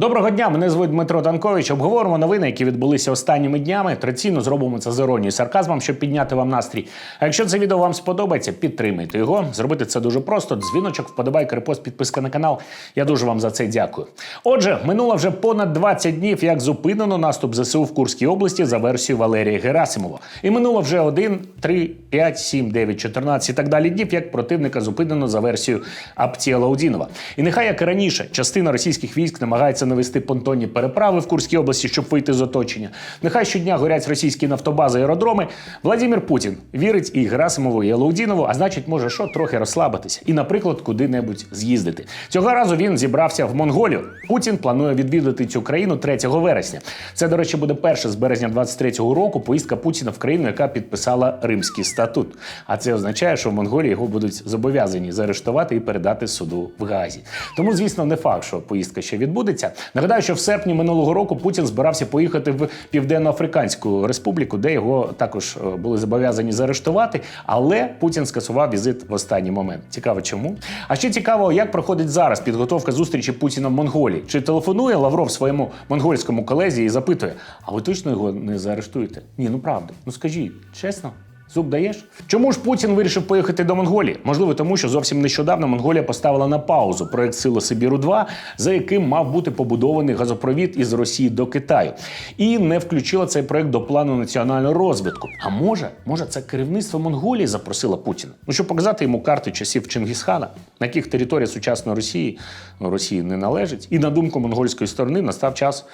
Доброго дня, мене звуть Дмитро Танкович. Обговоримо новини, які відбулися останніми днями. Традиційно зробимо це з іронією сарказмом, щоб підняти вам настрій. А якщо це відео вам сподобається, підтримайте його. Зробити це дуже просто. Дзвіночок, вподобайка, репост, підписка на канал. Я дуже вам за це дякую. Отже, минуло вже понад 20 днів, як зупинено наступ ЗСУ в Курській області за версією Валерія Герасимова. І минуло вже 1, 3, 5, 7, 9, 14 і так далі днів, як противника зупинено за версією Аптія Лаудінова. І нехай як і раніше, частина російських військ намагається навести понтонні переправи в Курській області, щоб вийти з оточення. Нехай щодня горять російські нафтобази аеродроми. Владимир Путін вірить і Герасимову, і Лаудінову, а значить, може що трохи розслабитися і, наприклад, куди-небудь з'їздити. Цього разу він зібрався в Монголію. Путін планує відвідати цю країну 3 вересня. Це, до речі, буде перша з березня 23-го року поїздка Путіна в країну, яка підписала Римський статут. А це означає, що в Монголії його будуть зобов'язані заарештувати і передати суду в Газі. Тому, звісно, не факт, що поїздка ще відбудеться. Нагадаю, що в серпні минулого року Путін збирався поїхати в Південно-Африканську республіку, де його також е, були зобов'язані заарештувати. Але Путін скасував візит в останній момент. Цікаво, чому? А ще цікаво, як проходить зараз підготовка зустрічі Путіна в Монголії. Чи телефонує Лавров своєму монгольському колезі і запитує: А ви точно його не заарештуєте? Ні, ну правда. Ну скажіть, чесно. Зуб даєш? Чому ж Путін вирішив поїхати до Монголії? Можливо, тому що зовсім нещодавно Монголія поставила на паузу проект Сила Сибіру 2 за яким мав бути побудований газопровід із Росії до Китаю, і не включила цей проект до плану національного розвитку. А може, може, це керівництво Монголії запросило Путіна? Ну щоб показати йому карти часів Чингісхана, на яких територія сучасної Росії ну, Росії не належить, і на думку монгольської сторони настав час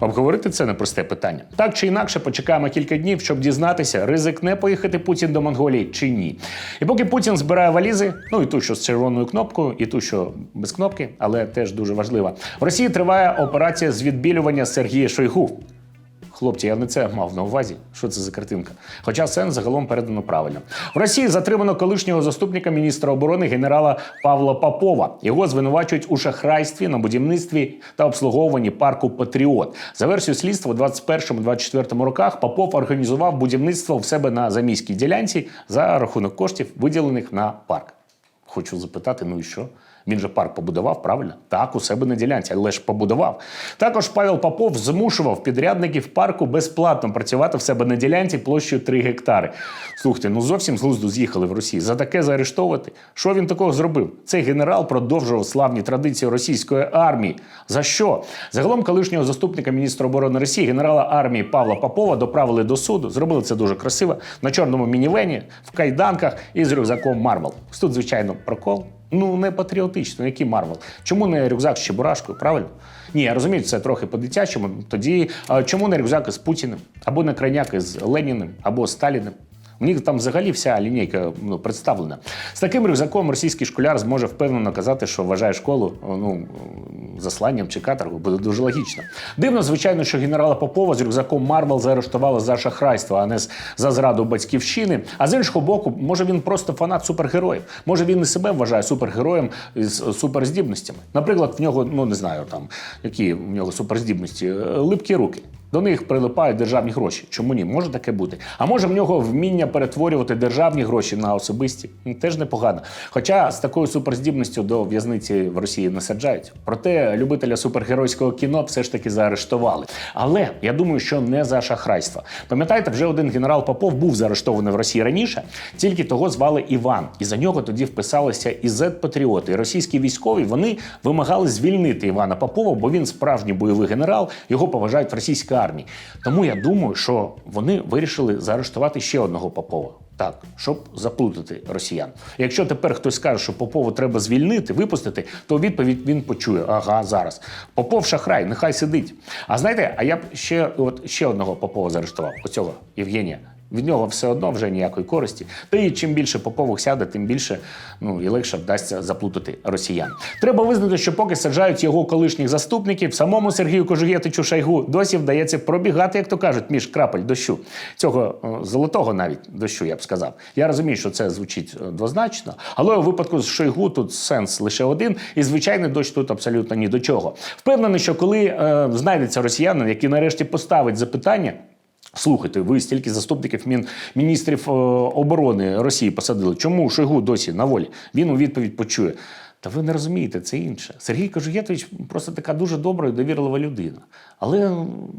обговорити це непросте питання. Так чи інакше, почекаємо кілька днів, щоб дізнатися, ризикне поїхати Путін до Монголії чи ні. І поки Путін збирає валізи, ну і ту, що з червоною кнопкою, і ту, що без кнопки, але теж дуже важлива. В Росії триває операція з відбілювання Сергія Шойгу. Хлопці, я не це мав на увазі. Що це за картинка? Хоча сенс загалом передано правильно. В Росії затримано колишнього заступника міністра оборони генерала Павла Попова. Його звинувачують у шахрайстві на будівництві та обслуговуванні парку Патріот. За версією слідства, у 21-24 роках Попов організував будівництво в себе на заміській ділянці за рахунок коштів, виділених на парк. Хочу запитати, ну і що? Він же парк побудував, правильно? Так, у себе на ділянці, але ж побудував. Також Павел Попов змушував підрядників парку безплатно працювати в себе на ділянці площею 3 гектари. Слухайте, ну зовсім з глузду з'їхали в Росії. За таке заарештовувати. Що він такого зробив? Цей генерал продовжував славні традиції російської армії. За що? Загалом колишнього заступника міністра оборони Росії, генерала армії Павла Попова, доправили до суду. Зробили це дуже красиво на чорному мінівені, в кайданках і з рюкзаком Марвел. Тут, звичайно, прокол. Ну, не патріотично, який Марвел. Чому не рюкзак з Чебурашкою, правильно? Ні, я розумію, це трохи по-дитячому. Тоді чому не рюкзак із Путіним, або не крайняк із Леніним, або Сталіним? У них там взагалі вся лінійка ну, представлена. З таким рюкзаком російський школяр зможе впевнено казати, що вважає школу ну, засланням чи каторгою. Буде дуже логічно. Дивно, звичайно, що генерала Попова з рюкзаком Марвел заарештували за шахрайство, а не за зраду батьківщини. А з іншого боку, може він просто фанат супергероїв. Може він і себе вважає супергероєм з суперздібностями. Наприклад, в нього, ну не знаю, там які в нього суперздібності, Е, липкі руки. До них прилипають державні гроші. Чому ні? Може таке бути. А може в нього вміння перетворювати державні гроші на особисті. Теж непогано. Хоча з такою суперздібністю до в'язниці в Росії не саджають. Проте любителя супергеройського кіно все ж таки заарештували. Але я думаю, що не за шахрайство. Пам'ятаєте, вже один генерал Попов був заарештований в Росії раніше, тільки того звали Іван. І за нього тоді вписалися і зет-патріоти. І російські військові вони вимагали звільнити Івана Попова, бо він справжній бойовий генерал, його поважають в російській армії. Тому я думаю, що вони вирішили заарештувати ще одного Попова. Так, щоб заплутати росіян. Якщо тепер хтось скаже, що Попову треба звільнити, випустити, то відповідь він почує: ага, зараз. Попов шахрай, нехай сидить. А знаєте, а я б ще, от, ще одного Попова заарештував, оцього Євгенія. Від нього все одно вже ніякої користі. Та і чим більше попових сяде, тим більше ну і легше вдасться заплутати росіян. Треба визнати, що поки саджають його колишніх заступників, самому Сергію Кожугєтичу Шайгу досі вдається пробігати, як то кажуть, між крапель дощу. Цього о, золотого навіть дощу, я б сказав. Я розумію, що це звучить е, двозначно, але у випадку з Шойгу тут сенс лише один, і звичайний дощ тут абсолютно ні до чого. Впевнений, що коли е, знайдеться росіянин, який нарешті поставить запитання. Слухайте, ви стільки заступників мін, міністрів е, оборони Росії посадили. Чому Шойгу досі на волі? Він у відповідь почує. Та ви не розумієте, це інше. Сергій Кожугетович просто така дуже добра і довірлива людина, але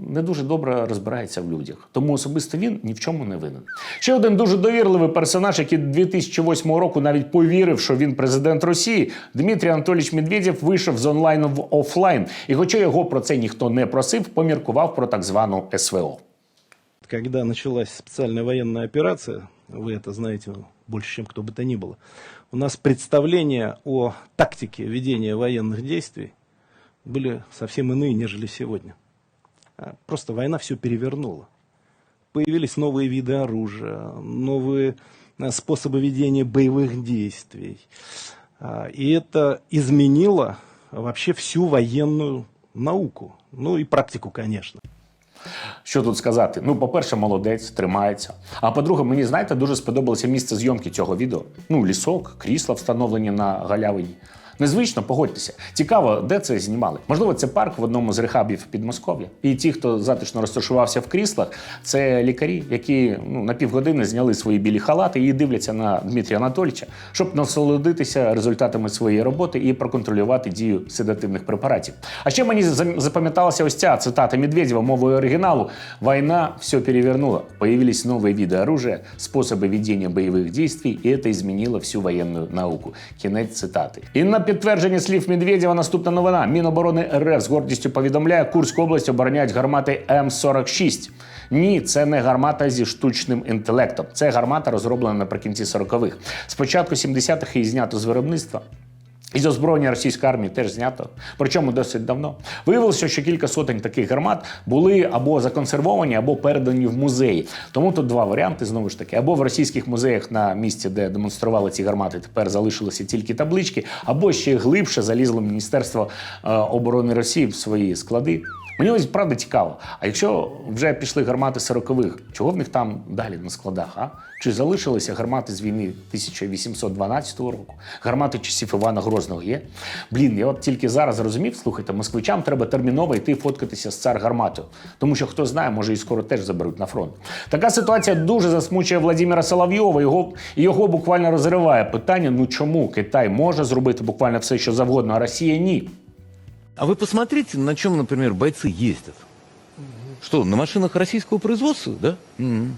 не дуже добре розбирається в людях. Тому особисто він ні в чому не винен. Ще один дуже довірливий персонаж, який 2008 року навіть повірив, що він президент Росії. Дмитрій Анатолійович Медведєв вийшов з онлайну в офлайн. І, хоча його про це ніхто не просив, поміркував про так звану СВО. Когда началась специальная военная операция, вы это знаете больше, чем кто бы то ни было, у нас представления о тактике ведения военных действий были совсем иные, нежели сегодня. А, Просто война все перевернула. Появились новые виды оружия, новые а, способы ведения боевых действий. А, И это изменило вообще всю военную науку. Ну и практику, конечно. Що тут сказати? Ну, по-перше, молодець, тримається. А по-друге, мені знаєте, дуже сподобалося місце зйомки цього відео. Ну, лісок, крісла встановлені на галявині. Незвично, погодьтеся. Цікаво, де це знімали. Можливо, це парк в одному з рехабів Підмосков'я. І ті, хто затишно розташувався в кріслах, це лікарі, які ну, на півгодини зняли свої білі халати і дивляться на Дмитрія Анатолійовича, щоб насолодитися результатами своєї роботи і проконтролювати дію седативних препаратів. А ще мені зам- запам'яталася ось ця цитата Медведєва мовою оригіналу: «Война все перевернула. Появились новые виды оружия, способы ведения боевых действий, и это изменило всю военную науку. Кінець цитати. І на підтвердження слів Медведєва наступна новина. Міноборони РФ з гордістю повідомляє, Курську область обороняють гармати М46. Ні, це не гармата зі штучним інтелектом. Це гармата розроблена наприкінці 40-х. Спочатку 70-х її знято з виробництва. Із озброєння російської армії теж знято, причому досить давно. Виявилося, що кілька сотень таких гармат були або законсервовані, або передані в музеї. Тому тут два варіанти знову ж таки: або в російських музеях на місці, де демонстрували ці гармати, тепер залишилися тільки таблички, або ще глибше залізло Міністерство е, оборони Росії в свої склади. Мені ось правда цікаво. А якщо вже пішли гармати 40-х, чого в них там далі на складах? А? Чи залишилися гармати з війни 1812 року? Гармати часів Івана Грозного є? Блін, я от тільки зараз зрозумів, слухайте, москвичам треба терміново йти фоткатися з цар гарматою. Тому що хто знає, може і скоро теж заберуть на фронт. Така ситуація дуже засмучує Владимира Соловйова. Його, його буквально розриває питання: ну чому Китай може зробити буквально все, що завгодно, а Росія ні? А вы посмотрите, на чем, например, бойцы ездят. Что, на машинах российского производства, да? Мгм.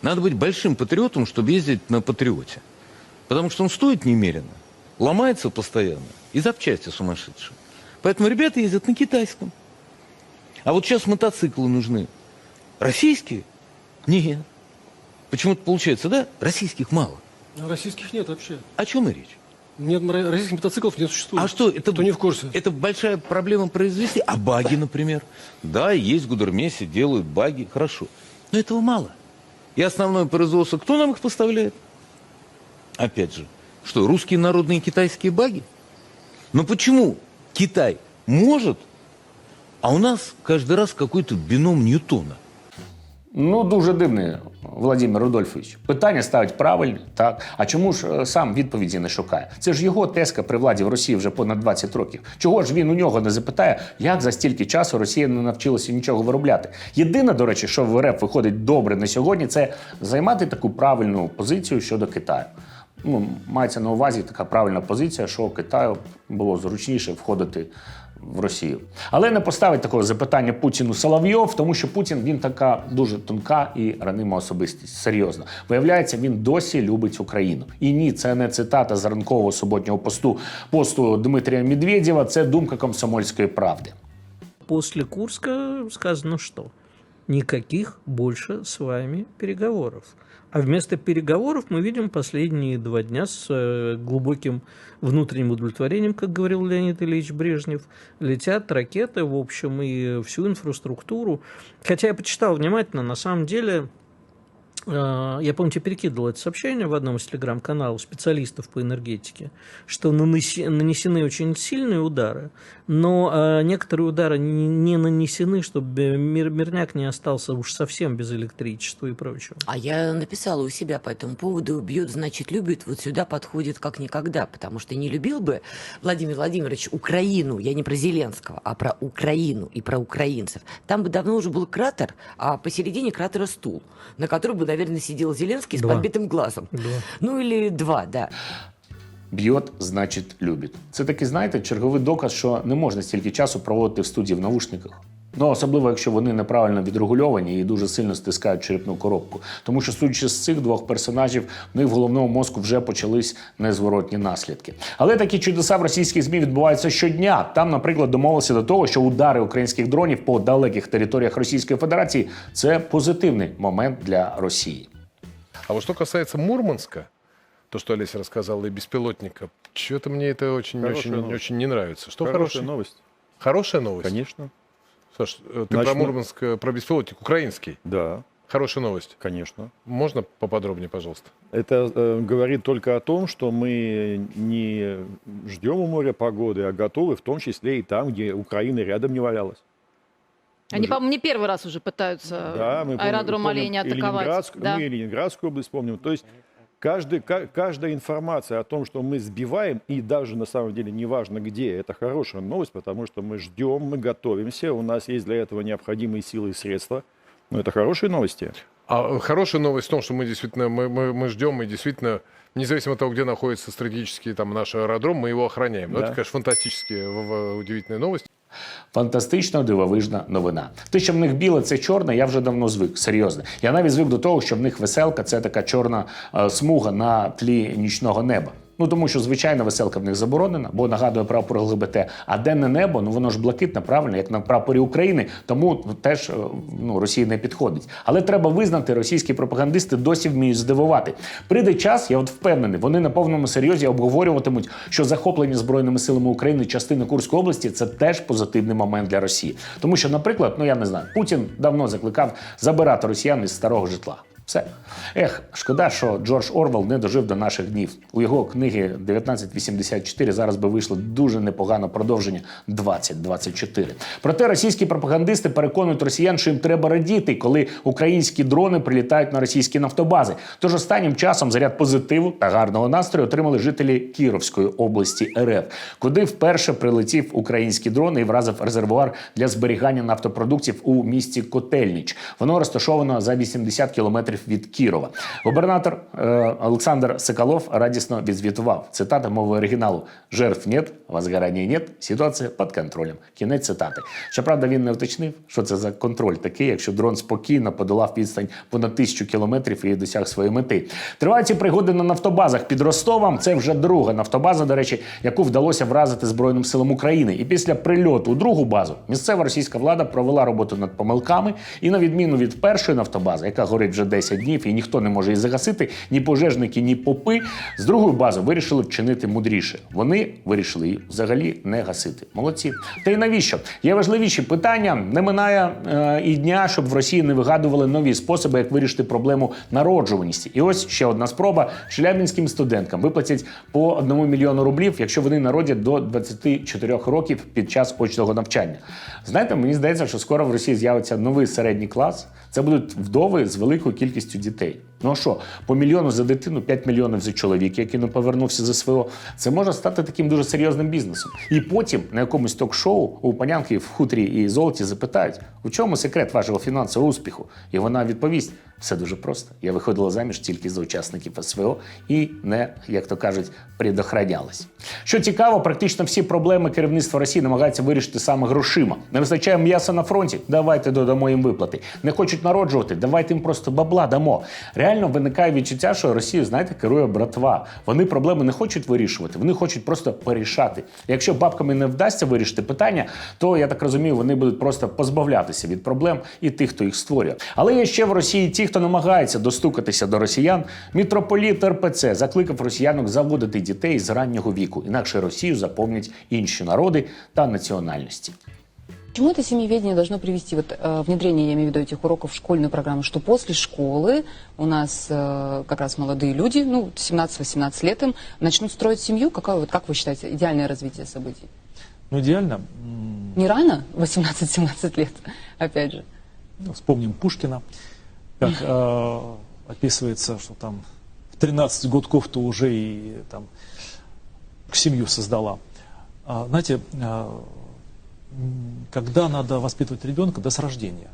Надо быть большим патриотом, чтобы ездить на патриоте. Потому что он стоит немерено, ломается постоянно, и запчасти сумасшедшие. Поэтому ребята ездят на китайском. А вот сейчас мотоциклы нужны. Российские? Нет. Почему-то получается, да? Российских мало. Российских нет вообще. О чем и речь? Нет, ро- российских мотоциклов не существует. А что, это... Кто не в курсе? Это большая проблема произвести. А баги, например? Да, есть в Гудермесе, делают баги, хорошо. Но этого мало. И основное производство, кто нам их поставляет? Опять же, что, русские народные китайские баги? Но почему Китай может, а у нас каждый раз какой-то бином Ньютона? Ну, дуже дивний Владимир Рудольфович. Питання ставить правильні, так. А чому ж е, сам відповіді не шукає? Це ж його теска при владі в Росії вже понад 20 років. Чого ж він у нього не запитає, як за стільки часу Росія не навчилася нічого виробляти? Єдине, до речі, що в РФ виходить добре на сьогодні, це займати таку правильну позицію щодо Китаю. Ну, мається на увазі така правильна позиція, що Китаю було зручніше входити в Росію. Але не поставить такого запитання Путіну Соловйов, тому що Путін він така дуже тонка і ранима особистість. Серйозно. Виявляється, він досі любить Україну. І ні, це не цитата з ранкового суботнього посту посту Дмитрія Медведєва, це думка комсомольської правди. После Курска сказано что? Никаких больше с вами переговоров. А вместо переговоров мы видим последние два дня с э, глубоким внутренним удовлетворением, как говорил Леонид Ильич Брежнев, летят ракеты, в общем, и всю инфраструктуру. Хотя я почитал внимательно, на самом деле, я, помните, перекидывал это сообщение в одном из телеграм-каналов специалистов по энергетике, что нанесены очень сильные удары, но э, некоторые удары не, не нанесены, чтобы мир, мирняк не остался уж совсем без электричества и прочего. А я написала у себя по этому поводу «Бьет, значит, любит». Вот сюда подходит как никогда, потому что не любил бы Владимир Владимирович Украину, я не про Зеленского, а про Украину и про украинцев. Там бы давно уже был кратер, а посередине кратера стул, на котором бы, наверное, сидел Зеленский с Два. подбитым глазом. Два. Ну или два, да. Б'єт, значить, любить. Це такий, знаєте, черговий доказ, що не можна стільки часу проводити в студії в навушниках. Ну, особливо, якщо вони неправильно відрегульовані і дуже сильно стискають черепну коробку. Тому що, судячи з цих двох персонажів, в них в головному мозку вже почались незворотні наслідки. Але такі чудеса в російських ЗМІ відбуваються щодня. Там, наприклад, домовилися до того, що удари українських дронів по далеких територіях Російської Федерації це позитивний момент для Росії. А вот что касается Мурманска, то, что Олеся рассказала, и беспилотника, что-то мне это очень, Хорошая очень, новость. очень не нравится. Что Хорошая хорошее? новость. Хорошая новость? Конечно. Саш, э, ты Значит, про Мурманск, э, про беспилотник украинский. Да, Хорошая новость. конечно. Можно поподробнее, пожалуйста? Это э, говорит только о том, что мы не ждем у моря погоды, а готовы в том числе и там, где Украина рядом не валялась. Они, же- по-моему, не первый раз уже пытаются Да, мы аэродром помним оленя атаковать. Ленинградск- Да. Мы и Ленинградскую область помним. То есть каждый, ка- каждая информация о том, что мы сбиваем, и даже на самом деле неважно где, это хорошая новость, потому что мы ждем, мы готовимся, у нас есть для этого необходимые силы и средства. Но это хорошие новости. А э, хорошая новость в том, что мы действительно мы, мы, мы ждем и действительно, независимо от того, где находится стратегический там наш аэродром, мы его охраняем. Но Да. это, конечно, фантастические, удивительные новости. Фантастично дивовижна новина. Те, що в них біле, це чорне, я вже давно звик. Серйозно. Я навіть звик до того, що в них веселка це така чорна е, смуга на тлі нічного неба. Ну тому що звичайна веселка в них заборонена, бо нагадує прапор ЛГБТ. А денне небо, ну воно ж блакитне, правильно, як на прапорі України. Тому теж е, ну, Росії не підходить. Але треба визнати, російські пропагандисти досі вміють здивувати. Прийде час, я от впевнений, вони на повному серйозі обговорюватимуть, що захоплення збройними силами України частини Курської області це теж позитивний момент для Росії. Тому що, наприклад, ну я не знаю, Путін давно закликав забирати росіян із старого житла. Все. Ех, шкода, що Джордж Орвел не дожив до наших днів. У його книги 1984 зараз би вийшло дуже непогане продовження 2024. Проте російські пропагандисти переконують росіян, що їм треба радіти, коли українські дрони прилітають на російські нафтобази. Тож останнім часом заряд позитиву та гарного настрою отримали жителі Кіровської області РФ, куди вперше прилетів український дрон і вразив резервуар для зберігання нафтопродуктів у місті Котельніч. Воно розташовано за 80 кілометрів від Кірова. Губернатор е, Олександр Соколов радісно відзвітував. Цитата мови оригіналу: жертв нет, возгорання нет, ситуація під контролем. Кінець цитати. Щоправда, він не уточнив, що це за контроль такий, якщо дрон спокійно подолав відстань понад тисячу кілометрів і досяг своєї мети. Тривають ці пригоди на нафтобазах під Ростовом. Це вже друга нафтобаза, до речі, яку вдалося вразити Збройним силам України. І після прильоту у другу базу місцева російська влада провела роботу над помилками. І на відміну від першої нафтобази, яка горить вже 10 днів, і ніхто не може її загасити, ні пожежники, ні попи. З другою базою вирішили вчинити мудріше. Вони вирішили її взагалі не гасити. Молодці. Та й навіщо? Є важливіші питання. Не минає е, і дня, щоб в Росії не вигадували нові способи, як вирішити проблему народжуваності. І ось ще одна спроба: челябінським студенткам виплатять по одному мільйону рублів, якщо вони народять до 24 років під час очного навчання. Знаєте, мені здається, що скоро в Росії з'явиться новий середній клас. Це будуть вдови з великою кількістю дітей. Ну а що, по мільйону за дитину, 5 мільйонів за чоловіка, який не повернувся за СВО. Це може стати таким дуже серйозним бізнесом. І потім на якомусь ток-шоу у панянки в хутрі і золоті запитають, у чому секрет вашого фінансового успіху? І вона відповість: все дуже просто. Я виходила заміж тільки за учасників СВО і не, як то кажуть, предохранялась. Що цікаво, практично всі проблеми керівництва Росії намагаються вирішити саме грошима. Не вистачає м'яса на фронті. Давайте додамо їм виплати. Не хочуть народжувати, давайте їм просто бабла дамо. Реально виникає відчуття, що Росію, знаєте, керує братва. Вони проблеми не хочуть вирішувати, вони хочуть просто порішати. Якщо бабками не вдасться вирішити питання, то я так розумію, вони будуть просто позбавлятися від проблем і тих, хто їх створює. Але є ще в Росії ті, хто намагається достукатися до росіян. Мітрополіт РПЦ закликав росіянок заводити дітей з раннього віку, інакше Росію заповнять інші народи та національності. К чему это семьеведение должно привести? Вот э, внедрение, я имею в виду, этих уроков в школьную программу, что после школы у нас э, как раз молодые люди, ну, 17-18 лет им, начнут строить семью. Какое, вот, как вы считаете, идеальное развитие событий? Ну, идеально. Не рано? 18-17 лет, опять же. ну, вспомним Пушкина, как э, описывается, что там в 13 годков то уже и там семью создала. А, знаете, а, когда надо воспитывать ребенка, да с рождения.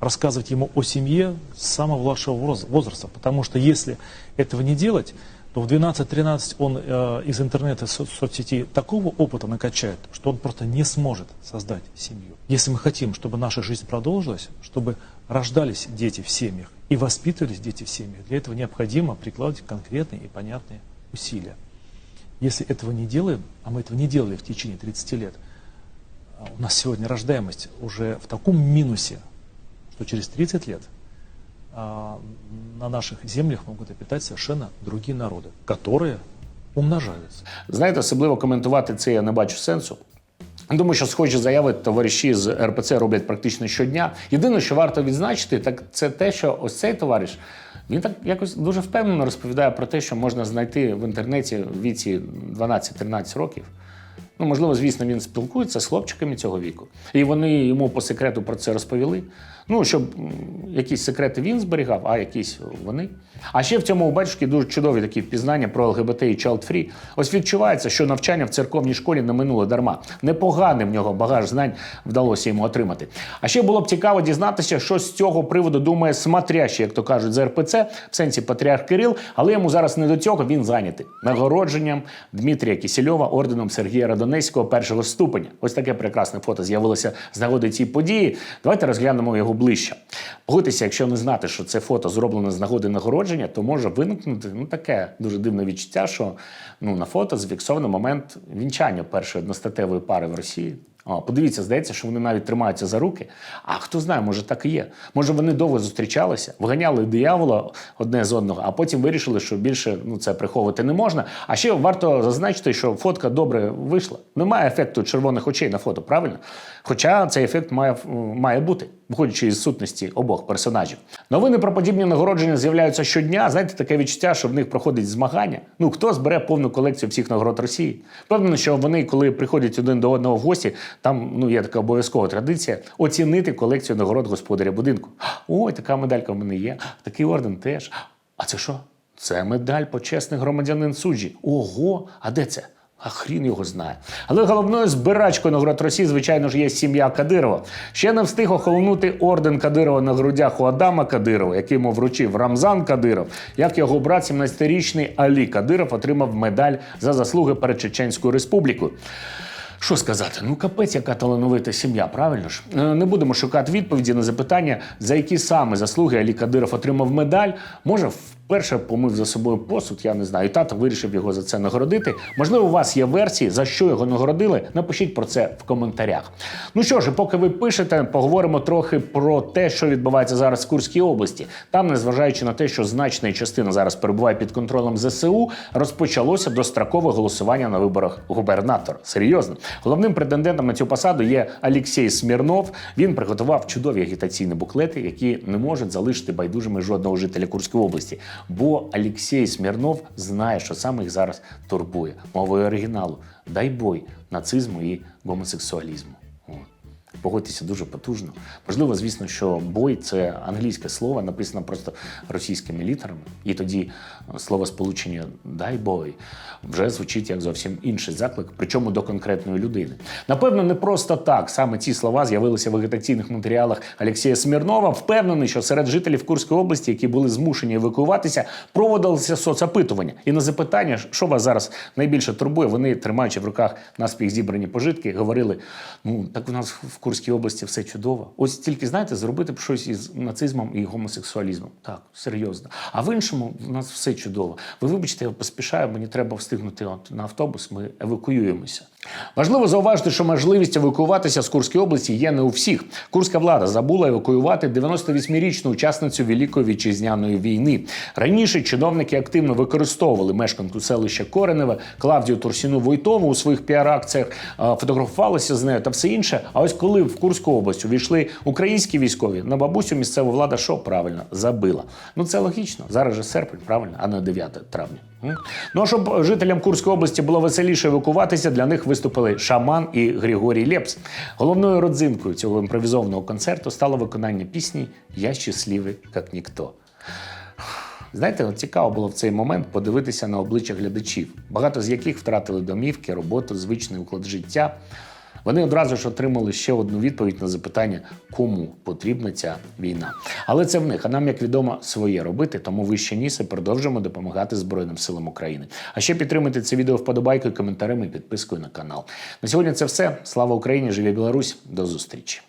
Рассказывать ему о семье с самого младшего воз- возраста. Потому что если этого не делать, то в 12-13 он э, из интернета, со- соцсетей такого опыта накачает, что он просто не сможет создать семью. Если мы хотим, чтобы наша жизнь продолжилась, чтобы рождались дети в семьях и воспитывались дети в семьях, для этого необходимо прикладывать конкретные и понятные усилия. Если этого не делаем, а мы этого не делали в течение 30 лет, у нас сегодня рождаемость уже в таком минусе, что через 30 лет на наших землях могут обитать совершенно другие народы, которые умножаются. Знаєте, особливо коментувати це я не бачу сенсу. Думаю, що схожі заяви товариші з РПЦ роблять практично щодня. Єдине, що варто відзначити, так це те, що ось цей товариш він так якось дуже впевнено розповідає про те, що можна знайти в інтернеті в віці 12-13 років. Ну, можливо, звісно, він спілкується з хлопчиками цього віку. І вони йому по секрету про це розповіли. Ну, щоб якісь секрети він зберігав, а якісь вони. А ще в цьому у батюшки дуже чудові такі впізнання про ЛГБТ і Child Free. Ось відчувається, що навчання в церковній школі не минуло дарма. Непоганий в нього багаж знань вдалося йому отримати. А ще було б цікаво дізнатися, що з цього приводу думає смотрящий, як то кажуть, з РПЦ, в сенсі патріарх Кирил, але йому зараз не до цього, він зайнятий нагородженням Дмитрія Кісельова орденом Сергія Радонецького першого ступеня. Ось таке прекрасне фото з'явилося з нагоди цієї події. Давайте розглянемо його ближче. Погодьтеся, якщо не знати, що це фото зроблено з нагоди нагородження, то може виникнути ну таке дуже дивне відчуття, що ну на фото зафіксовано момент вінчання першої одностатевої пари в Росії. Подивіться, здається, що вони навіть тримаються за руки. А хто знає, може так і є. Може, вони довго зустрічалися, вганяли диявола одне з одного, а потім вирішили, що більше ну це приховувати не можна. А ще варто зазначити, що фотка добре вийшла. Немає ефекту червоних очей на фото, правильно? Хоча цей ефект має, має бути, виходячи із сутності обох персонажів. Новини про подібні нагородження з'являються щодня. Знаєте, таке відчуття, що в них проходить змагання. Ну хто збере повну колекцію всіх нагород Росії? Впевнено, що вони, коли приходять один до одного в гості, там ну є така обов'язкова традиція оцінити колекцію нагород господаря будинку. Ой, така медалька в мене є, такий орден теж. А це що? Це медаль почесний громадянин суджі. Ого, а де це? А хрін його знає. Але головною збирачкою нагород Росії, звичайно ж, є сім'я Кадирова. Ще не встиг охолонути орден Кадирова на грудях у Адама Кадирова, який йому вручив Рамзан Кадиров, як його брат, 17-річний Алі Кадиров, отримав медаль за заслуги перед Чеченською республікою. Що сказати? Ну, капець, яка талановита сім'я, правильно ж? Е, Не будемо шукати відповіді на запитання, за які саме заслуги Алі Кадиров отримав медаль. Може, вперше помив за собою посуд, я не знаю. Тато вирішив його за це нагородити. Можливо, у вас є версії, за що його нагородили. Напишіть про це в коментарях. Ну що ж, поки ви пишете, поговоримо трохи про те, що відбувається зараз в Курській області. Там, незважаючи на те, що значна частина зараз перебуває під контролем ЗСУ, розпочалося дострокове голосування на виборах губернатора. Серйозно, головним претендентом на цю посаду є Олексій Смірнов. Він приготував чудові агітаційні буклети, які не можуть залишити байдужими жодного жителя Курської області. Бо Олексій Смірнов знає, що саме їх зараз турбує мовою оригіналу. Дай бой нацизму і гомосексуалізму. Погодьтеся дуже потужно. Можливо, звісно, що бой це англійське слово, написано просто російськими літерами. І тоді слово сполучення дай бой вже звучить як зовсім інший заклик, причому до конкретної людини. Напевно, не просто так. Саме ці слова з'явилися в агітаційних матеріалах Олексія Смірнова. Впевнений, що серед жителів Курської області, які були змушені евакуюватися, проводилися соцопитування. І на запитання, що вас зараз найбільше турбує, вони, тримаючи в руках наспіх зібрані пожитки, говорили: ну так у нас в Курській області все чудово. Ось тільки знаєте, зробити б щось із нацизмом і гомосексуалізмом. Так, серйозно. А в іншому в нас все чудово. Ви вибачте, я поспішаю, мені треба встигнути от на автобус. Ми евакуюємося. Важливо зауважити, що можливість евакуюватися з Курської області є не у всіх. Курська влада забула евакуювати 98-річну учасницю Великої вітчизняної війни. Раніше чиновники активно використовували мешканку селища Кореневе Клавдію Турсіну Войтову у своїх піар-акціях, фотографувалися з нею та все інше. А ось коли в Курську область увійшли українські військові, на бабусю місцева влада що правильно забила. Ну це логічно. Зараз же серпень, правильно, а не 9 травня. Ну а щоб жителям Курської області було веселіше евакуватися, для них виступили шаман і Григорій Лепс. Головною родзинкою цього імпровізованого концерту стало виконання пісні Я щасливий, як ніхто. Знаєте, цікаво було в цей момент подивитися на обличчя глядачів, багато з яких втратили домівки, роботу, звичний уклад життя. Вони одразу ж отримали ще одну відповідь на запитання, кому потрібна ця війна. Але це в них. А нам, як відомо, своє робити. Тому вище ніс і продовжуємо допомагати Збройним силам України. А ще підтримайте це відео вподобайкою, коментарем і підпискою на канал. На сьогодні це все. Слава Україні! Живі Білорусь! До зустрічі!